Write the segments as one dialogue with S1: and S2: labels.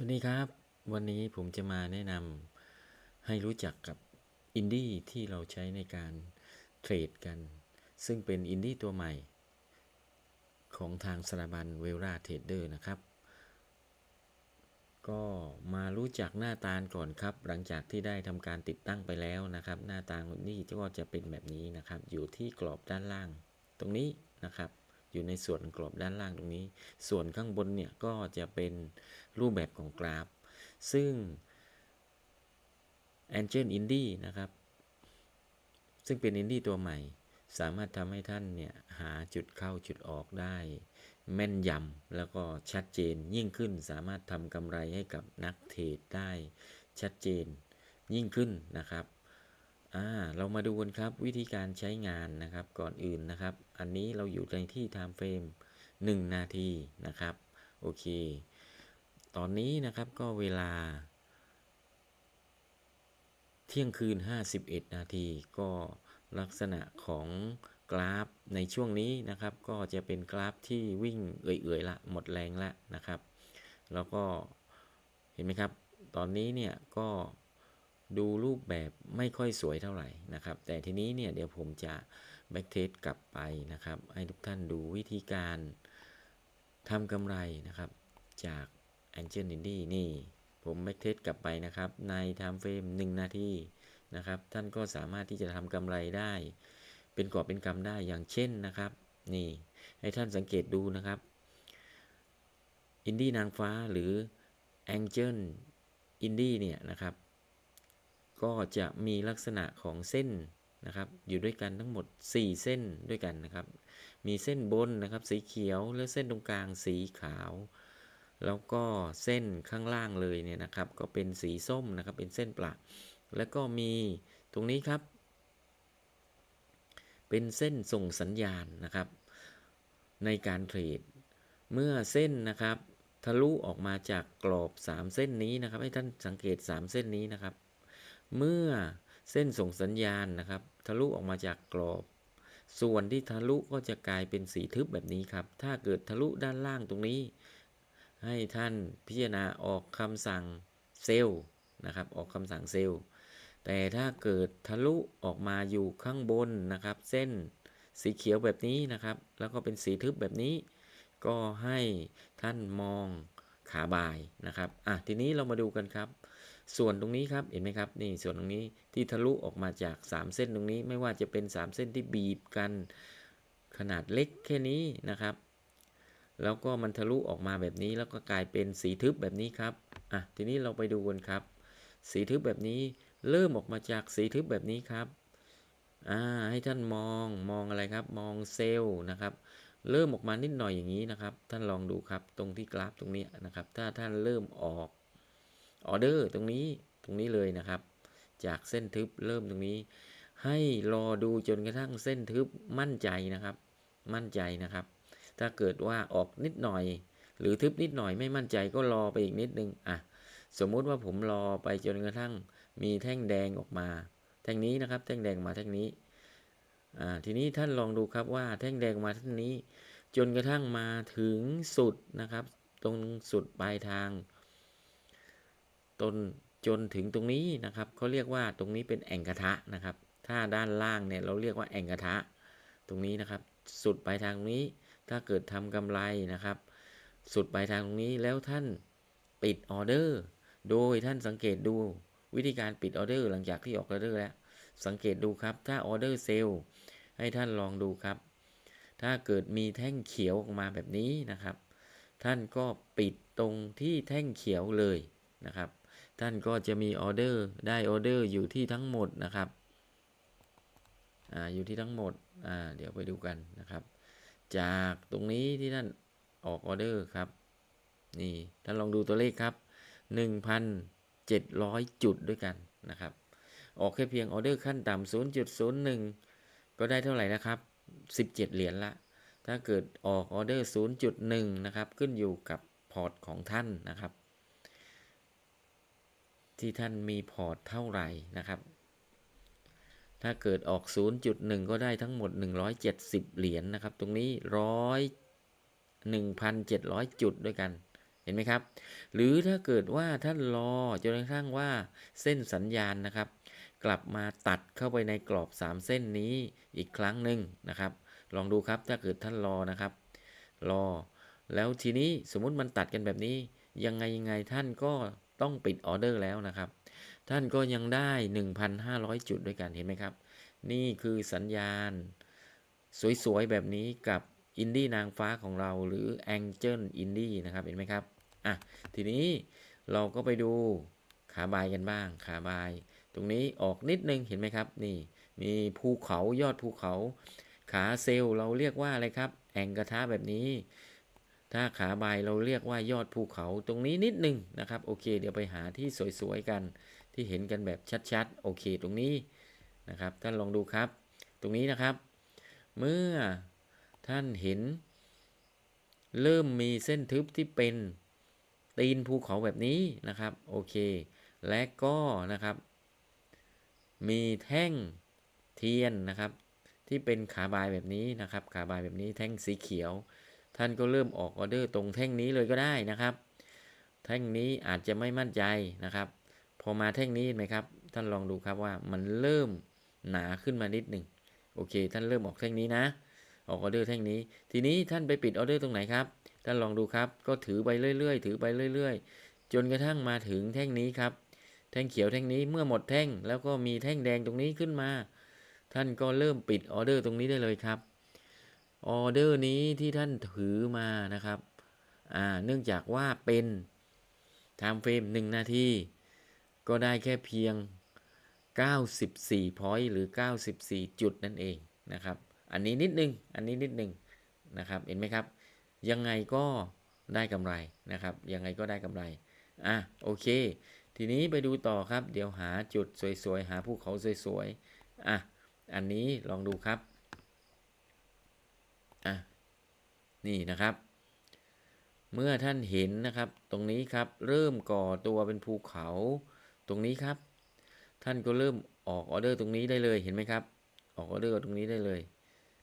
S1: สวัสดีครับ วันนี้ผมจะมาแนะนำให้รู้จักกับอินดี้ที่เราใช้ในการเทรดกัน ซึ่งเป็นอินดี้ตัวใหม่ ของทางสถาบันเวลาเทรดเดอร์นะครับ ก็มารู้จักหน้าตาก่อนครับ หลังจากที่ได้ทำการติดตั้งไปแล้วนะครับ หน้าตาองนี่ก็จะเป็นแบบนี้นะครับ อยู่ที่กรอบด้านล่างตรงนี้นะครับ อยู่ในส่วนกรอบด้านล่างตรงนี้ ส่วนข้างบนเนี่ยก็จะเป็นรูปแบบของกราฟ ซึ่ง Angel Indie นะครับ ซึ่งเป็นอินดี้ตัวใหม่ สามารถทำให้ท่านเนี่ยหาจุดเข้าจุดออกได้ แม่นยำแล้วก็ชัดเจนยิ่งขึ้นสามารถทำกำไรให้กับนักเทรดได้ชัดเจนยิ่งขึ้นนะครับ อ่าเรามาดูกันครับวิธีการใช้งานนะครับก่อนอื่นนะครับ อันนี้เราอยู่ในที่ time frame 1 นาทีนะครับ โอเค ตอนนี้นะครับก็เวลา เที่ยงคืน 51 นาทีก็ลักษณะของกราฟในช่วงนี้นะครับ ก็จะเป็นกราฟที่วิ่งเอื่อยๆละหมดแรงละนะครับ แล้วก็เห็นไหมครับ ตอนนี้เนี่ยก็ ดูรูปแบบไม่ค่อยสวยเท่าไหร่นะครับ แต่ทีนี้เนี่ยเดี๋ยวผมจะแบ็กเทสกลับไปนะครับ ให้ทุกท่านดูวิธีการทำกำไรนะครับ จาก Angel Indie นี่ ผมแบ็กเทสกลับไปนะครับ ใน Time Frame 1 นาทีนะครับ ท่านก็สามารถที่จะทำกำไรได้ เป็นกอบเป็นกำได้อย่างเช่นนะครับ นี่ ให้ท่านสังเกตดูนะครับอินดี้นางฟ้าหรือ Angel Indie เนี่ยนะครับ ก็จะมีลักษณะของเส้นนะครับอยู่ด้วยกันทั้งหมด 4 เส้นด้วยกันนะครับ มีเส้นบนนะครับสีเขียวและเส้นตรงกลางสีขาว แล้วก็เส้นข้างล่างเลยเนี่ยนะครับ ก็เป็นสีส้มนะครับเป็นเส้นประแล้วก็มีตรงนี้ครับ เป็นเส้นส่งสัญญาณนะครับ ในการเทรด เมื่อเส้นนะครับ ทะลุออกมาจากกรอบ 3 เส้นนี้นะครับ ให้ท่านสังเกต 3 เส้นนี้นะครับ เมื่อเส้นส่งสัญญาณนะครับ ทะลุออกมาจากกรอบ ส่วนที่ทะลุก็จะกลายเป็นสีทึบแบบนี้ครับ ถ้าเกิดทะลุด้านล่างตรงนี้ ให้ท่านพิจารณาออกคำสั่งเซลล์นะครับ ออกคำสั่งเซลล์ แต่ถ้าเกิดทะลุออกมาอยู่ข้างบนนะครับ เส้นสีเขียวแบบนี้นะครับ แล้วก็เป็นสีทึบแบบนี้ ก็ให้ท่านมองขาบายนะครับ อะ ทีนี้เรามาดูกันครับ ส่วนตรงนี้ครับเห็นไหมครับนี่ส่วนตรงนี้ที่ทะลุออกมาจาก 3 เส้นตรงนี้ไม่ว่าจะเป็น 3 เส้นที่บีบกันขนาดเล็กแค่นี้นะครับ แล้วก็มันทะลุออกมาแบบนี้แล้วก็กลายเป็นสีทึบแบบนี้ครับอะทีนี้เราไปดูกันครับ สีทึบแบบนี้เริ่มออกมาจากสีทึบแบบนี้ครับอ่าให้ท่านมองมองอะไรครับ มองเซลล์นะครับ เริ่มออกมานิดหน่อยอย่างนี้นะครับ ท่านลองดูครับตรงที่กราฟตรงนี้นะครับ ถ้าท่านเริ่มออก ออเดอร์ตรงนี้ตรงนี้เลยนะครับ จากเส้นทึบเริ่มตรงนี้ ให้รอดูจนกระทั่งเส้นทึบมั่นใจนะครับ มั่นใจนะครับ ถ้าเกิดว่าออกนิดหน่อย หรือทึบนิดหน่อยไม่มั่นใจก็รอไปอีกนิดนึงอะสมมุติว่าผมรอไปจนกระทั่งมีแท่งแดงออกมา แท่งนี้นะครับ แท่งแดงมาแท่งนี้อ่าทีนี้ท่านลองดูครับว่าแท่งแดงมาแท่งนี้ จนกระทั่งมาถึงสุดนะครับ ตรงสุดปลายทาง ตนจนถึงตรงนี้นะครับเขาเรียกว่าตรงนี้เป็นแอ่งกระทะนะครับ ถ้าด้านล่างเนี่ยเราเรียกว่าแอ่งกระทะ ตรงนี้นะครับ สุดปลายทางตรงนี้ ถ้าเกิดทำกำไรนะครับ สุดปลายทางตรงนี้แล้วท่านปิดออเดอร์ โดยท่านสังเกตดูวิธีการปิดออเดอร์หลังจากที่ออกออเดอร์แล้ว สังเกตดูครับ ถ้าออเดอร์เซลล์ให้ท่านลองดูครับ ถ้าเกิดมีแท่งเขียวออกมาแบบนี้นะครับ ท่านก็ปิดตรงที่แท่งเขียวเลยนะครับ ท่านก็จะมีออเดอร์ได้ออเดอร์อยู่ที่ทั้งหมดนะครับอ่าอยู่ที่ทั้งหมดอ่าเดี๋ยวไปดูกันนะครับ จากตรงนี้ที่ท่านออกออเดอร์ครับนี่ท่านลองดูตัวเลขครับ 1,700 จุดด้วยกันนะครับ ออกแค่เพียงออเดอร์ขั้นต่ำ0.01 ก็ได้เท่าไหร่นะครับ 17 เหรียญละ ถ้าเกิดออกออเดอร์0.1 นะครับ ขึ้นอยู่กับพอร์ตของท่านนะครับ ที่ท่านมีพอร์ตเท่าไหร่นะครับ ถ้าเกิดออก 0.1 ก็ได้ทั้งหมด 170 เหรียญนะครับ ตรงนี้ร้อย1,700 จุดด้วยกัน เห็นไหมครับ หรือถ้าเกิดว่าท่านรอจนกระทั่งว่าเส้นสัญญาณนะครับ กลับมาตัดเข้าไปในกรอบ 3 เส้นนี้อีกครั้งหนึ่งนะครับ ลองดูครับถ้าเกิดท่านรอนะครับ รอ แล้วทีนี้สมมุติมันตัดกันแบบนี้ ยังไงยังไงท่านก็ ต้องปิดออเดอร์แล้วนะครับ ท่านก็ยังได้ 1,500 จุดด้วยกันเห็นไหมครับ นี่คือสัญญาณ สวยๆ แบบนี้กับอินดี้นางฟ้าของเราหรือ Angel Indie นะครับเห็นไหมครับอะทีนี้เราก็ไปดูขาบายกันบ้าง ขาบาย ตรงนี้ออกนิดนึงเห็นไหมครับ นี่มีภูเขายอดภูเขา ขาเซลล์เราเรียกว่าอะไรครับ แองกระทะแบบนี้ ถ้าขาบายเราเรียกว่ายอดภูเขาตรงนี้นิดนึงนะครับโอเค เดี๋ยวไปหาที่สวยๆกันที่เห็นกันแบบชัดๆโอเคตรงนี้นะครับท่านลองดูครับ ตรงนี้นะครับ เมื่อท่านเห็น เริ่มมีเส้นทึบที่เป็นตีนภูเขาแบบนี้นะครับโอเค และก็นะครับ มีแท่งเทียนนะครับ ที่เป็นขาบายแบบนี้นะครับ ขาบายแบบนี้แท่งสีเขียว ท่านก็เริ่มออกออเดอร์ตรงแท่งนี้เลยก็ได้นะครับ แท่งนี้อาจจะไม่มั่นใจนะครับ พอมาแท่งนี้ไหมครับ ท่านลองดูครับว่ามันเริ่มหนาขึ้นมานิดหนึ่งโอเค ท่านเริ่มออกแท่งนี้นะ ออกออเดอร์แท่งนี้ ทีนี้ท่านไปปิดออเดอร์ตรงไหนครับ ท่านลองดูครับ ก็ถือไปเรื่อยๆ ถือไปเรื่อย ๆ จนกระทั่งมาถึงแท่งนี้ครับ แท่งเขียวแท่งนี้เมื่อหมดแท่ง แล้วก็มีแท่งแดงตรงนี้ขึ้นมา ท่านก็เริ่มปิดออเดอร์ตรงนี้ได้เลยครับ ออเดอร์นี้ที่ท่านถือมานะครับอ่าเนื่องจากว่าเป็น time frame 1นาที ก็ได้แค่เพียง 94 point หรือ 94 จุดนั่นเองนะครับ อันนี้นิดนึง อันนี้นิดนึงนะครับ เห็นไหมครับ ยังไงก็ได้กำไรนะครับ ยังไงก็ได้กำไร อะโอเค ทีนี้ไปดูต่อครับ เดี๋ยวหาจุดสวยๆ หาภูเขาสวยๆ อะ อันนี้ลองดูครับ อะนี่นะครับ เมื่อท่านเห็นนะครับ ตรงนี้ครับเริ่มก่อตัวเป็นภูเขาตรงนี้ครับ ท่านก็เริ่มออกออเดอร์ตรงนี้ได้เลยเห็นไหมครับ ออกออเดอร์ตรงนี้ได้เลย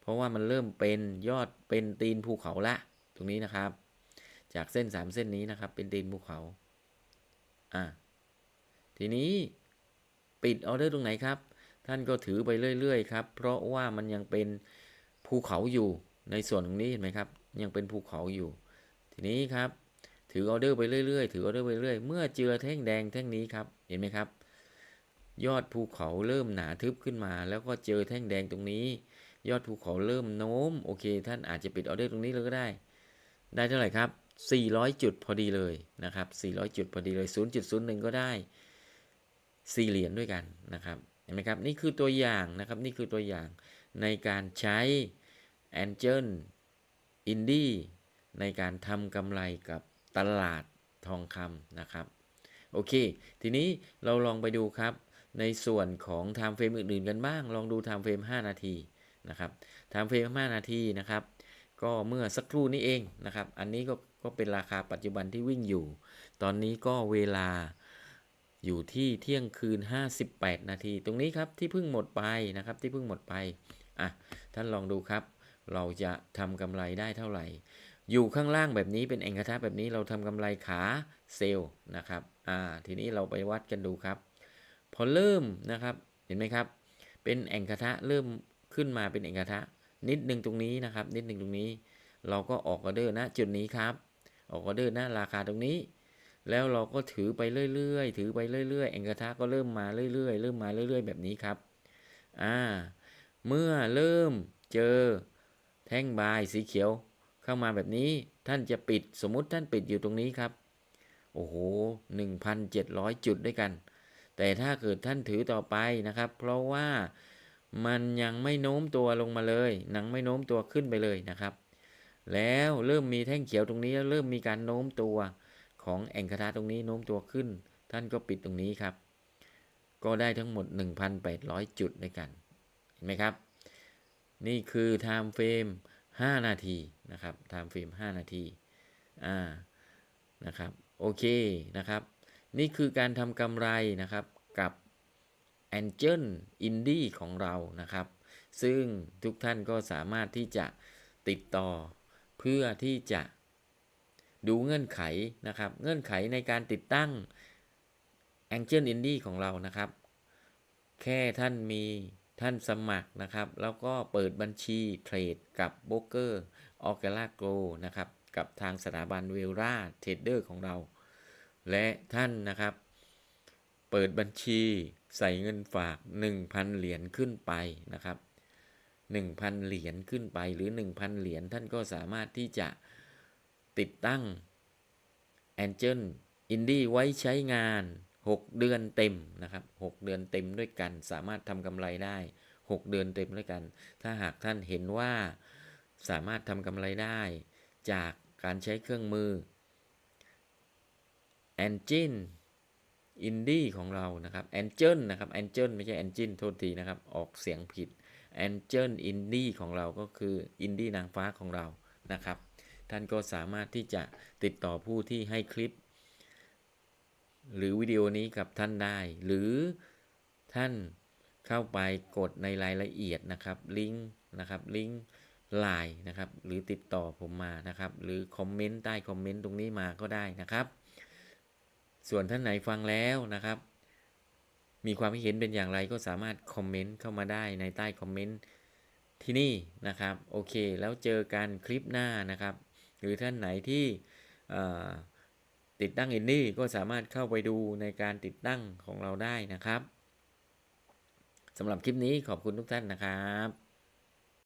S1: เพราะว่ามันเริ่มเป็นยอดเป็นตีนภูเขาละตรงนี้นะครับ จากเส้นสามเส้นนี้นะครับ เป็นตีนภูเขาอะทีนี้ปิดออเดอร์ตรงไหนครับ ท่านก็ถือไปเรื่อยๆครับ เพราะว่ามันยังเป็นภูเขาอยู่ ในส่วนตรงนี้เห็นไหมครับ ยังเป็นภูเขาอยู่ ทีนี้ครับ ถือออเดอร์ไปเรื่อยๆ ถือออเดอร์ไปเรื่อยเมื่อเจอแท่งแดงแท่งนี้ครับ เห็นไหมครับ ยอดภูเขาเริ่มหนาทึบขึ้นมา แล้วก็เจอแท่งแดงตรงนี้ ยอดภูเขาเริ่มโน้ม โอเค ท่านอาจจะปิดออเดอร์ตรงนี้เลยก็ได้ ได้เท่าไหร่ครับ 400 จุดพอดีเลยนะครับ 400 จุดพอดีเลย 0.01 ก็ได้4เหรียญด้วยกันนะครับ เห็นไหมครับ นี่คือตัวอย่างนะครับ นี่คือตัวอย่างในการใช้ Angel Indie ในการทำกำไรกับตลาดทองคำนะครับ โอเค ทีนี้เราลองไปดูครับ ในส่วนของ time frame อื่นๆกันบ้าง ลองดู time frame 5นาทีนะครับ time frame 5นาทีนะครับ ก็เมื่อสักครู่นี้เองนะครับ อันนี้ก็ก็เป็นราคาปัจจุบันที่วิ่งอยู่ ตอนนี้ก็เวลาอยู่ที่เที่ยงคืน 58 นาที ตรงนี้ครับที่เพิ่งหมดไปนะครับที่เพิ่งหมดไป อะ ท่านลองดูครับ เราจะทำกำไรได้เท่าไหร่ อยู่ข้างล่างแบบนี้เป็นแองกระทะแบบนี้เราทำกำไรขาเซลล์นะครับอ่าทีนี้เราไปวัดกันดูครับ พอเริ่มนะครับเห็นไหมครับ เป็นแองกระทะเริ่มขึ้นมาเป็นแองกระทะนิดหนึ่งตรงนี้นะครับ นิดหนึ่งตรงนี้ เราก็ออกออเดอร์นะจุดนี้ครับ ออกออเดอร์นะราคาตรงนี้ แล้วเราก็ถือไปเรื่อยๆ ถือไปเรื่อยๆแองกระทะก็เริ่มมาเรื่อยๆ เริ่มมาเรื่อยๆ แบบนี้ครับอ่าเมื่อเริ่มเจอ ท่งบายสีเขียวเข้ามาแบบนี้ท่านจะปิดสมมุติท่านปิดอยู่ตรงนี้ครับ โอ้โห 1,700 จุดด้วยกัน แต่ถ้าเกิดท่านถือต่อไปนะครับ เพราะว่ามันยังไม่โน้มตัวลงมาเลยหนังไม่โน้มตัวขึ้นไปเลยนะครับ แล้วเริ่มมีแท่งเขียวตรงนี้แล้วเริ่มมีการโน้มตัวของแองคาทาตรงนี้โน้มตัวขึ้น ท่านก็ปิดตรงนี้ครับ ก็ได้ทั้งหมด 1,800 จุดด้วยกัน เห็นไหมครับ นี่คือ time frame 5 นาทีนะครับ time frame 5 นาที อ่า นะครับ โอเค นะครับ นี่คือการทำกำไรนะครับกับ Angel Indie ของเรานะครับ ซึ่งทุกท่านก็สามารถที่จะติดต่อเพื่อที่จะดูเงื่อนไขนะครับ เงื่อนไขในการติดตั้ง Angel Indie ของเรานะครับ แค่ท่านมี ท่านสมัครนะครับ แล้วก็เปิดบัญชีเทรดกับโบรกเกอร์ออ g ก l a g r o นะครับ กับทางสถาบันเวลราเทรดเดอร์ของเรา และท่านนะครับ เปิดบัญชีใส่เงินฝาก 1,000 เหรียญขึ้นไปนะครับ 1,000 เหรียญขึ้นไปหรือ 1,000 เหรียญท่านก็สามารถที่จะติดตั้ง Angel Indie ไว้ใช้งาน 6 เดือนเต็มนะครับ6เดือนเต็มด้วยกัน สามารถทำกำไรได้ 6 เดือนเต็มด้วยกัน ถ้าหากท่านเห็นว่าสามารถทำกำไรได้ จากการใช้เครื่องมือ Engine Indie ของเรานะครับ Angel นะครับ Angel ไม่ใช่ Engine โทษทีนะครับ ออกเสียงผิด Angel Indie ของเราก็คือ Indie นางฟ้าของเรานะครับ ท่านก็สามารถที่จะติดต่อผู้ที่ให้คลิป หรือวิดีโอนี้กับท่านได้ หรือท่านเข้าไปกดในรายละเอียดนะครับลิงก์นะครับลิงก์ไลน์นะครับหรือติดต่อผมมานะครับ หรือคอมเมนต์ใต้คอมเมนต์ตรงนี้มาก็ได้นะครับ ส่วนท่านไหนฟังแล้วนะครับ มีความเห็นเป็นอย่างไรก็สามารถคอมเมนต์เข้ามาได้ในใต้คอมเมนต์ที่นี่นะครับโอเค แล้วเจอกันคลิปหน้านะครับ หรือท่านไหนที่อ่อ ติดตั้งอินดี้ก็สามารถเข้าไปดูในการติดตั้งของเราได้นะครับสำหรับคลิปนี้ขอบคุณทุกท่านนะครับ